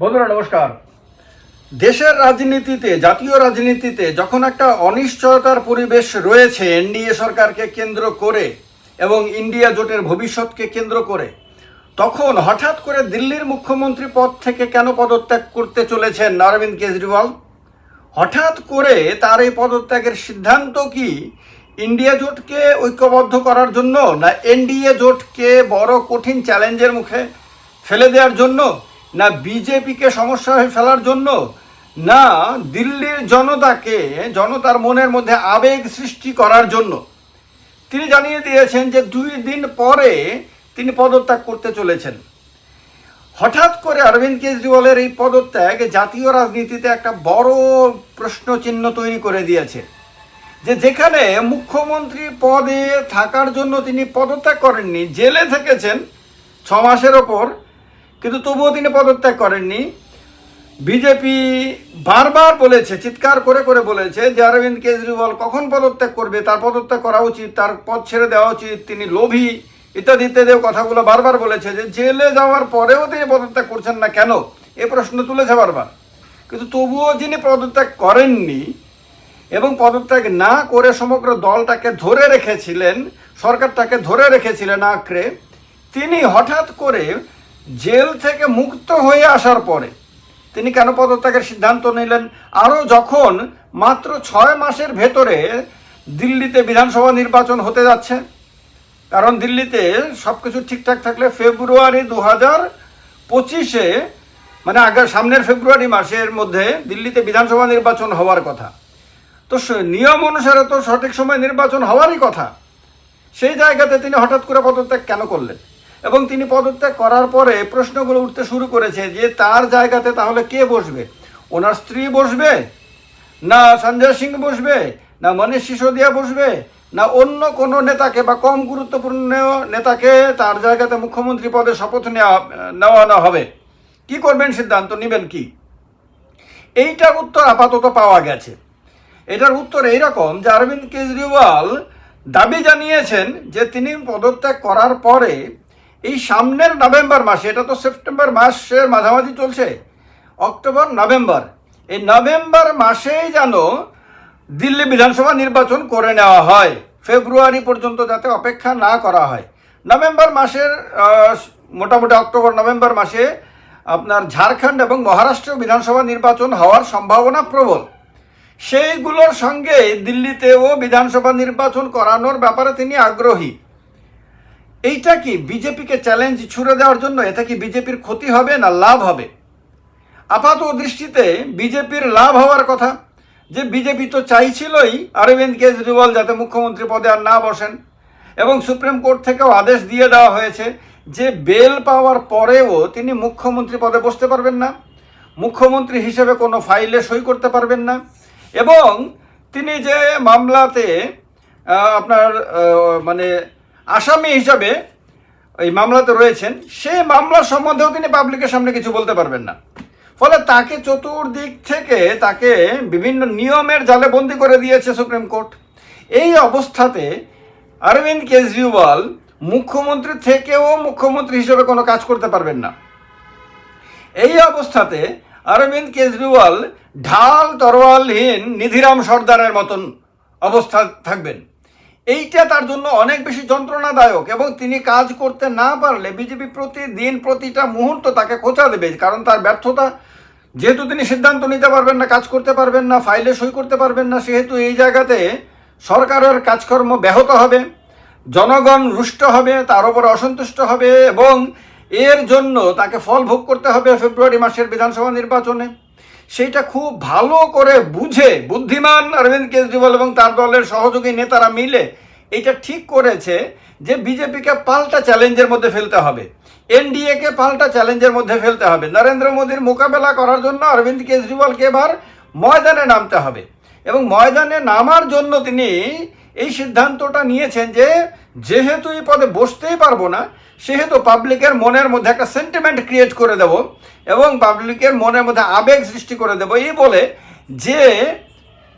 বন্ধুরা, নমস্কার। দেশের রাজনীতিতে, জাতীয় রাজনীতিতে যখন একটা অনিশ্চয়তার পরিবেশ রয়েছে, এনডিএ সরকারকে কেন্দ্র করে এবং ইন্ডিয়া জোটের ভবিষ্যৎকে কেন্দ্র করে, তখন হঠাৎ করে দিল্লির মুখ্যমন্ত্রী পদ থেকে কেন পদত্যাগ করতে চলেছেন অরবিন্দ কেজরিওয়াল? হঠাৎ করে তার এই পদত্যাগের সিদ্ধান্ত কি ইন্ডিয়া জোটকে ঐক্যবদ্ধ করার জন্য, না এনডিএ জোটকে বড় কঠিন চ্যালেঞ্জের মুখে ফেলে দেওয়ার জন্য? না বিজেপিকে সমস্যা হয়ে ফেলার জন্য, না দিল্লির জনতাকে, জনতার মনের মধ্যে আবেগ সৃষ্টি করার জন্য। তিনি জানিয়ে দিয়েছেন যে দুই দিন পরে তিনি পদত্যাগ করতে চলেছেন। হঠাৎ করে অরবিন্দ কেজরিওয়ালের এই পদত্যাগ জাতীয় রাজনীতিতে একটা বড় প্রশ্ন চিহ্ন তৈরি করে দিয়েছে। যে যেখানে মুখ্যমন্ত্রী পদে থাকার জন্য তিনি পদত্যাগ করেননি, জেলে থেকেছেন, ছ মাসের ওপর কিন্তু তবুও তিনি পদত্যাগ করেননি। বিজেপি বারবার বলেছে, চিৎকার করে করে বলেছে যে অরবিন্দ কেজরিওয়াল কখন পদত্যাগ করবে, তার পদত্যাগ করা উচিত, তার পদ ছেড়ে দেওয়া উচিত, তিনি লোভী, ইত্যাদি ইত্যাদি কথাগুলো বারবার বলেছে যে জেলে যাওয়ার পরেও তিনি পদত্যাগ করছেন না কেন? এ প্রশ্ন তুলেছে বারবার। কিন্তু তবুও যিনি পদত্যাগ করেননি এবং পদত্যাগ না করে সমগ্র দলটাকে ধরে রেখেছিলেন, সরকারটাকে ধরে রেখেছিলেন আঁকড়ে, তিনি হঠাৎ করে জেল থেকে মুক্ত হয়ে আসার পরে তিনি কেন পদত্যাগের সিদ্ধান্ত নিলেন? আরও যখন মাত্র ছয় মাসের ভেতরে দিল্লিতে বিধানসভা নির্বাচন হতে যাচ্ছে, কারণ দিল্লিতে সব কিছু ঠিকঠাক থাকলে ফেব্রুয়ারি দু হাজার পঁচিশে মানে আগের সামনের ফেব্রুয়ারি মাসের মধ্যে দিল্লিতে বিধানসভা নির্বাচন হওয়ার কথা। তো নিয়ম অনুসারে তো সঠিক সময় নির্বাচন হওয়ারই কথা। সেই জায়গাতে তিনি হঠাৎ করে পদত্যাগ কেন করলেন? এবং তিনি পদত্যাগ করার পরে প্রশ্নগুলো উঠতে শুরু করেছে যে তার জায়গাতে তাহলে কে বসবে? ওনার স্ত্রী বসবে? না সঞ্জয় সিং বসবে? না মনীষ সিসোদিয়া বসবে? না অন্য কোনো নেতাকে বা কম গুরুত্বপূর্ণ নেতাকে তার জায়গাতে মুখ্যমন্ত্রী পদে শপথ নেওয়া, নেওয়ানো হবে? কি করবেন সিদ্ধান্ত নেবেন কি? এইটার উত্তর আপাতত পাওয়া গেছে। এটার উত্তর এইরকম যে অরবিন্দ কেজরিওয়াল দাবি জানিয়েছেন যে তিনি পদত্যাগ করার পরে এই সামনের নভেম্বর মাসে, এটা তো সেপ্টেম্বর মাসের মাঝামাঝি চলছে, অক্টোবর, নভেম্বর। এই নভেম্বর মাসেই যেন দিল্লি বিধানসভা নির্বাচন করে নেওয়া হয়, ফেব্রুয়ারি পর্যন্ত যাতে অপেক্ষা না করা হয়। নভেম্বর মাসের মোটামুটি অক্টোবর, নভেম্বর মাসে আপনার ঝাড়খণ্ড এবং মহারাষ্ট্র বিধানসভা নির্বাচন হওয়ার সম্ভাবনা প্রবল। সেইগুলোর সঙ্গে দিল্লিতেও বিধানসভা নির্বাচন করানোর ব্যাপারে তিনি আগ্রহী। এইটা কি বিজেপিকে চ্যালেঞ্জ ছুড়ে দেওয়ার জন্য? এটা কি বিজেপির ক্ষতি হবে না লাভ হবে? আপাত দৃষ্টিতে বিজেপির লাভ হওয়ার কথা, যে বিজেপি তো চাইছিলই অরবিন্দ কেজরিওয়াল যাতে মুখ্যমন্ত্রী পদে আর না বসেন, এবং সুপ্রিম কোর্ট থেকেও আদেশ দিয়ে দেওয়া হয়েছে যে বেল পাওয়ার পরেও তিনি মুখ্যমন্ত্রী পদে বসতে পারবেন না, মুখ্যমন্ত্রী হিসেবে কোনো ফাইলে সই করতে পারবেন না, এবং তিনি যে মামলাতে আপনার মানে আসামি হিসাবে এই মামলাতে রয়েছেন সেই মামলা সম্বন্ধেও তিনি পাবলিকের সামনে কিছু বলতে পারবেন না। ফলে তাকে চতুর্দিক থেকে তাকে বিভিন্ন নিয়মের জালে বন্দি করে দিয়েছে সুপ্রিম কোর্ট। এই অবস্থাতে অরবিন্দ কেজরিওয়াল মুখ্যমন্ত্রী থেকেও মুখ্যমন্ত্রী হিসেবে কোনো কাজ করতে পারবেন না। এই অবস্থাতে অরবিন্দ কেজরিওয়াল ঢাল তরোয়ালহীন নিধিরাম সর্দারের মতন অবস্থা থাকবেন। এইটা তার জন্য অনেক বেশি যন্ত্রণাদায়ক এবং তিনি কাজ করতে না পারলে বিজেপি প্রতিদিন প্রতিটা মুহূর্ত তাকে খোঁচা দেবে, কারণ তার ব্যর্থতা যেহেতু তিনি সিদ্ধান্ত নিতে পারবেন না, কাজ করতে পারবেন না, ফাইলে সই করতে পারবেন না, সেহেতু এই জায়গাতে সরকারের কাজকর্ম ব্যাহত হবে, জনগণ রুষ্ট হবে, তার উপর অসন্তুষ্ট হবে এবং এর জন্য তাকে ফল ভোগ করতে হবে ফেব্রুয়ারি মাসের বিধানসভা নির্বাচনে। সেইটা খুব ভালো করে বুঝে বুদ্ধিমান অরবিন্দ কেজরিওয়াল এবং তার দলের সহযোগী নেতারা মিলে এইটা ঠিক করেছে যে বিজেপিকে পাল্টা চ্যালেঞ্জের মধ্যে ফেলতে হবে। এনডিএকে পাল্টা চ্যালেঞ্জের মধ্যে ফেলতে হবে। নরেন্দ্র মোদীর মোকাবেলা করার জন্য অরবিন্দ কেজরিওয়ালকে এবার ময়দানে নামতে হবে। এবং ময়দানে নামার জন্য তিনি এই সিদ্ধান্তটা নিয়েছেন যে, যেহেতু এই পদে বসতেই পারব না, সেহেতু পাবলিকের মনের মধ্যে একটা সেন্টিমেন্ট ক্রিয়েট করে দেব এবং পাবলিকের মনের মধ্যে আবেগ সৃষ্টি করে দেব। এই বলে যে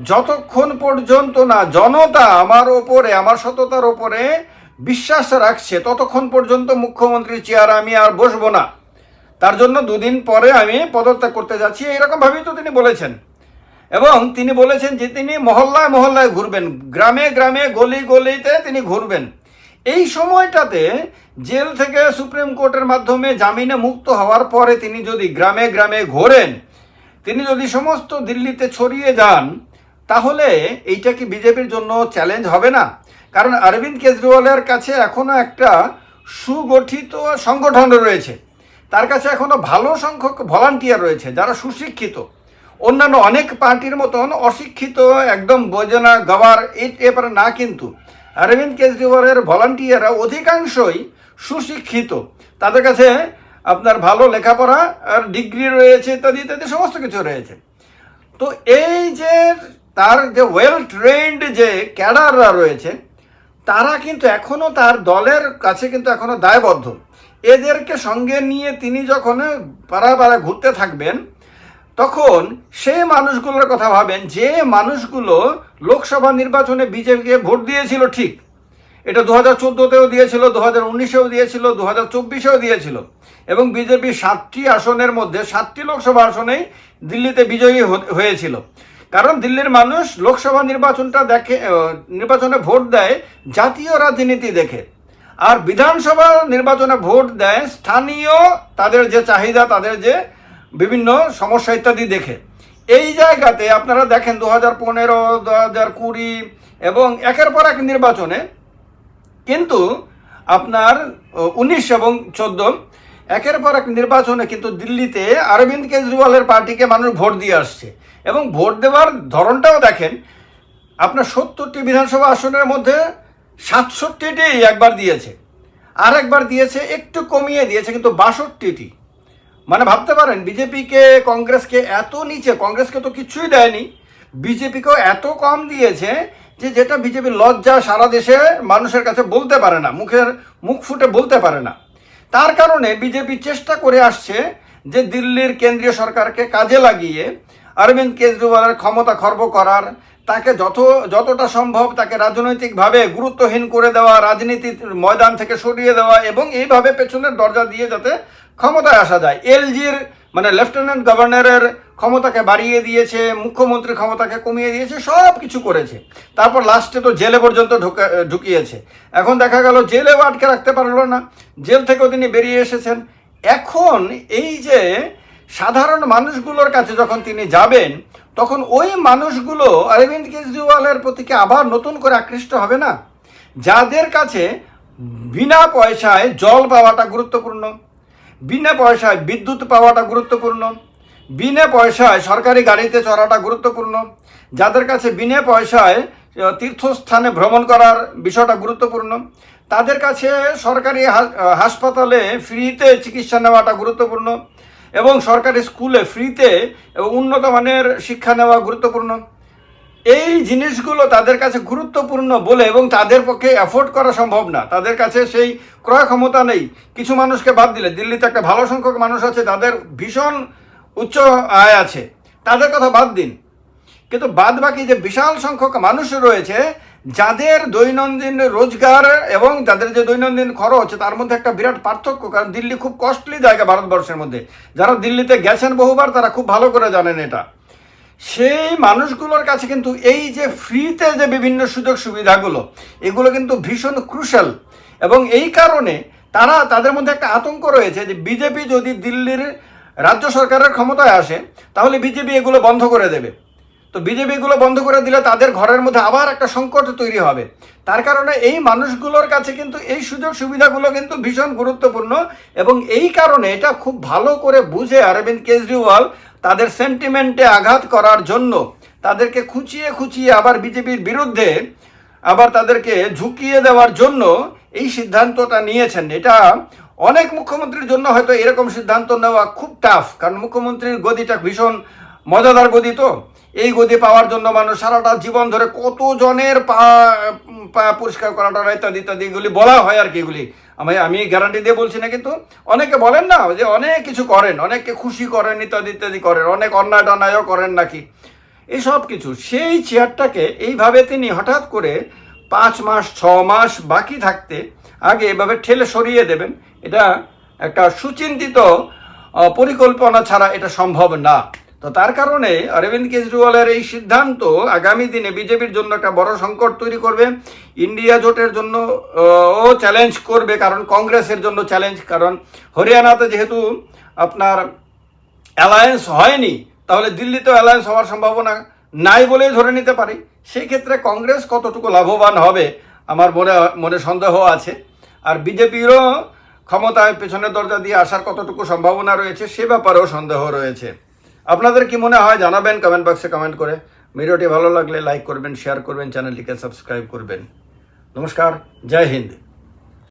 যতক্ষণ পর্যন্ত না জনতা আমার ওপরে, আমার সততার ওপরে বিশ্বাস রাখছে, ততক্ষণ পর্যন্ত মুখ্যমন্ত্রী চেয়ার আমি আর বসবো না। তার জন্য দুদিন পরে আমি পদত্যাগ করতে যাচ্ছি এরকম ভাবেই তো তিনি বলেছেন। এবং তিনি বলেছেন যে তিনি মহল্লায় মহল্লায় ঘুরবেন, গ্রামে গ্রামে গলি গলিতে তিনি ঘুরবেন। এই সময়টাতে জেল থেকে সুপ্রিম কোর্টের মাধ্যমে জামিনে মুক্ত হওয়ার পরে তিনি যদি গ্রামে গ্রামে ঘোরেন, তিনি যদি সমস্ত দিল্লিতে ছড়িয়ে যান তাহলে এইটা কি বিজেপির জন্য চ্যালেঞ্জ হবে না? কারণ অরবিন্দ কেজরিওয়ালের কাছে এখনও একটা সুগঠিত সংগঠন রয়েছে। তার কাছে এখনও ভালো সংখ্যক ভলান্টিয়ার রয়েছে, যারা সুশিক্ষিত। অন্যান্য অনেক পার্টির মতন অশিক্ষিত, একদম বোঝনা এই ব্যাপারে না কিন্তু অরবিন্দ কেজরিওয়ালের ভলান্টিয়াররা অধিকাংশই সুশিক্ষিত। তাদের কাছে আপনার ভালো লেখাপড়া আর ডিগ্রি রয়েছে ইত্যাদি ইত্যাদি সমস্ত কিছু রয়েছে। তো এই যে তার যে ওয়েল ট্রেন্ড যে ক্যাডাররা রয়েছে, তারা কিন্তু এখনও তার দলের কাছে কিন্তু এখনও দায়বদ্ধ। এদেরকে সঙ্গে নিয়ে তিনি যখন পাড়া পাড়া ঘুরতে থাকবেন, তখন সেই মানুষগুলোর কথা ভাবেন, যে মানুষগুলো লোকসভা নির্বাচনে বিজেপিকে ভোট দিয়েছিল ঠিক। এটা দু হাজার চোদ্দোতেও দিয়েছিল দু হাজার উনিশেও দিয়েছিল দু হাজার চব্বিশেও দিয়েছিল। এবং বিজেপি সাতটি আসনের মধ্যে, সাতটি লোকসভা আসনেই দিল্লিতে বিজয়ী হয়েছিল। কারণ দিল্লির মানুষ লোকসভা নির্বাচনটা দেখে নির্বাচনে ভোট দেয়, জাতীয় রাজনীতি দেখে। আর বিধানসভা নির্বাচনে ভোট দেয় স্থানীয় তাদের যে চাহিদা, তাদের যে বিভিন্ন সমস্যা ইত্যাদি দেখে। এই জায়গাতে আপনারা দেখেন দু হাজার পনেরো দু হাজার কুড়ি এবং একের পর এক নির্বাচনে কিন্তু আপনার উনিশ এবং চোদ্দ, একের পর এক নির্বাচনে কিন্তু দিল্লিতে অরবিন্দ কেজরিওয়ালের পার্টিকে মানুষ ভোট দিয়ে আসছে। এবং ভোট দেওয়ার ধরনটাও দেখেন। আপনার সত্তরটি বিধানসভা আসনের মধ্যে সাতষট্টিটি একবার দিয়েছে। আর একবার দিয়েছে, একটু কমিয়ে দিয়েছে, কিন্তু বাষট্টিটি। মানে ভাবতে পারেন, বিজেপিকে, কংগ্রেসকে এত নিচে, কংগ্রেসকে তো কিছুই দেয়নি। বিজেপিকেও এত কম দিয়েছে যে যেটা বিজেপি লজ্জা সারা দেশে মানুষের কাছে বলতে পারে না, মুখের মুখ ফুটে বলতে পারে না। তার কারণে বিজেপি চেষ্টা করে আসছে যে দিল্লির কেন্দ্রীয় সরকারকে কাজে লাগিয়ে অরবিন্দ কেজরিওয়ালের ক্ষমতা খর্ব করার, তাকে যত, যতটা সম্ভব তাকে রাজনৈতিকভাবে গুরুত্বহীন করে দেওয়া, রাজনীতির ময়দান থেকে সরিয়ে দেওয়া এবং এইভাবে পেছনের দরজা দিয়ে যাতে ক্ষমতায় আসা যায়। এলজির মানে লেফটেন্যান্ট গভর্নরের ক্ষমতাকে বাড়িয়ে দিয়েছে, মুখ্যমন্ত্রীর ক্ষমতাকে কমিয়ে দিয়েছে, সব কিছু করেছে। তারপর লাস্টে তো জেলে পর্যন্ত ঢুকা- ঢুকিয়েছে। এখন দেখা গেল জেলেও আটকে রাখতে পারল না। জেল থেকেও তিনি বেরিয়ে এসেছেন। এখন এই যে সাধারণ মানুষগুলোর কাছে যখন তিনি যাবেন, তখন ওই মানুষগুলো অরবিন্দ কেজরিওয়ালের প্রতি কি আবার নতুন করে আকৃষ্ট হবে না? যাদের কাছে বিনা পয়সায় জল পাওয়াটা গুরুত্বপূর্ণ, বিনা পয়সায় বিদ্যুৎ পাওয়াটা গুরুত্বপূর্ণ, বিনা পয়সায় সরকারি গাড়িতে চড়াটা গুরুত্বপূর্ণ, যাদের কাছে বিনা পয়সায় তীর্থস্থানে ভ্রমণ করার বিষয়টা গুরুত্বপূর্ণ, তাদের কাছে সরকারি হাসপাতালে ফ্রিতে চিকিৎসা নেওয়াটা গুরুত্বপূর্ণ এবং সরকারি স্কুলে ফ্রিতে এবং উন্নত মানের শিক্ষা নেওয়া গুরুত্বপূর্ণ। এই জিনিসগুলো তাদের কাছে গুরুত্বপূর্ণ বলে এবং তাদের পক্ষে অ্যাফোর্ড করা সম্ভব না। তাদের কাছে সেই ক্রয় ক্ষমতা নেই। কিছু মানুষকে বাদ দিলে। দিল্লিতে একটা ভালো সংখ্যক মানুষ আছে, তাদের ভীষণ উচ্চ আয় আছে। তাদের কথা বাদ দিন। কিন্তু বাদ বাকি যে বিশাল সংখ্যক মানুষ রয়েছে, যাদের দৈনন্দিন রোজগার এবং যাদের যে দৈনন্দিন খরচ, তার মধ্যে একটা বিরাট পার্থক্য, কারণ দিল্লি খুব কস্টলি জায়গা ভারতবর্ষের মধ্যে। যারা দিল্লিতে গেছেন বহুবার, তারা খুব ভালো করে জানেন এটা। সেই মানুষগুলোর কাছে কিন্তু এই যে ফ্রিতে যে বিভিন্ন সুযোগ সুবিধাগুলো, এগুলো কিন্তু ভীষণ ক্রুশাল এবং এই কারণে তারা তাদের মধ্যে একটা আতঙ্ক রয়েছে যে বিজেপি যদি দিল্লির রাজ্য সরকারের ক্ষমতায় আসে, তাহলে বিজেপি এগুলো বন্ধ করে দেবে। তো বিজেপি এগুলো বন্ধ করে দিলে তাদের ঘরের মধ্যে আবার একটা সংকট তৈরি হবে। তার কারণে এই মানুষগুলোর কাছে কিন্তু এই সুযোগ সুবিধাগুলো কিন্তু ভীষণ গুরুত্বপূর্ণ এবং এই কারণে এটা খুব ভালো করে বুঝে অরবিন্দ কেজরিওয়াল তাদের সেন্টিমেন্টে আঘাত করার জন্য তাদেরকে খুঁচিয়ে খুঁচিয়ে আবার বিজেপির বিরুদ্ধে আবার তাদেরকে ঝুঁকিয়ে দেওয়ার জন্য এই সিদ্ধান্তটা নিয়েছেন। এটা অনেক মুখ্যমন্ত্রীর জন্য হয়তো এরকম সিদ্ধান্ত নেওয়া খুব টাফ কারণ মুখ্যমন্ত্রীর গদিটা ভীষণ মজাদার গদি তো। এই গদি পাওয়ার জন্য মানুষ সারাটা জীবন ধরে কত জনের পা পা পরিষ্কার করাটা ইত্যাদি ইত্যাদি, এগুলি বলা হয় আর কি এগুলি। আমি আমি গ্যারান্টি দিয়ে বলছি না, কিন্তু অনেকে বলেন না যে অনেক কিছু করেন, অনেককে খুশি করেন, ইত্যাদি ইত্যাদি করেন, অনেক অন্যায় টন্যায়ও করেন নাকি? এই সব কিছু, সেই চেয়ারটাকে এইভাবে তিনি হঠাৎ করে পাঁচ মাস, ছ মাস বাকি থাকতে আগে এভাবে ঠেলে সরিয়ে দেবেন, এটা একটা সুচিন্তিত পরিকল্পনা ছাড়া এটা সম্ভব না। তো তার কারণে অরবিন্দ কেজরিওয়ালের এই সিদ্ধান্ত আগামী দিনে বিজেপির জন্য একটা বড় সংকট তৈরি করবে। ইন্ডিয়া জোটের জন্য, ও চ্যালেঞ্জ করবে কারণ কংগ্রেসের জন্য চ্যালেঞ্জ কারণ হরিয়ানাতে যেহেতু আপনার অ্যালায়েন্স হয়নি, তাহলে দিল্লিতেও অ্যালায়েন্স হওয়ার সম্ভাবনা নাই বলেই ধরে নিতে পারি। সেই ক্ষেত্রে কংগ্রেস কতটুকু লাভবান হবে আমার মনে মনে সন্দেহ আছে। আর বিজেপিরও ক্ষমতায় পেছনের দরজা দিয়ে আসার কতটুকু সম্ভাবনা রয়েছে সে ব্যাপারেও সন্দেহ রয়েছে। আপনাদের কি মনে হয় জানাবেন কমেন্ট বক্সে কমেন্ট করে। ভিডিওটি ভালো লাগলে লাইক করবেন শেয়ার করবেন চ্যানেলটিকে সাবস্ক্রাইব করবেন। নমস্কার, জয় হিন্দ।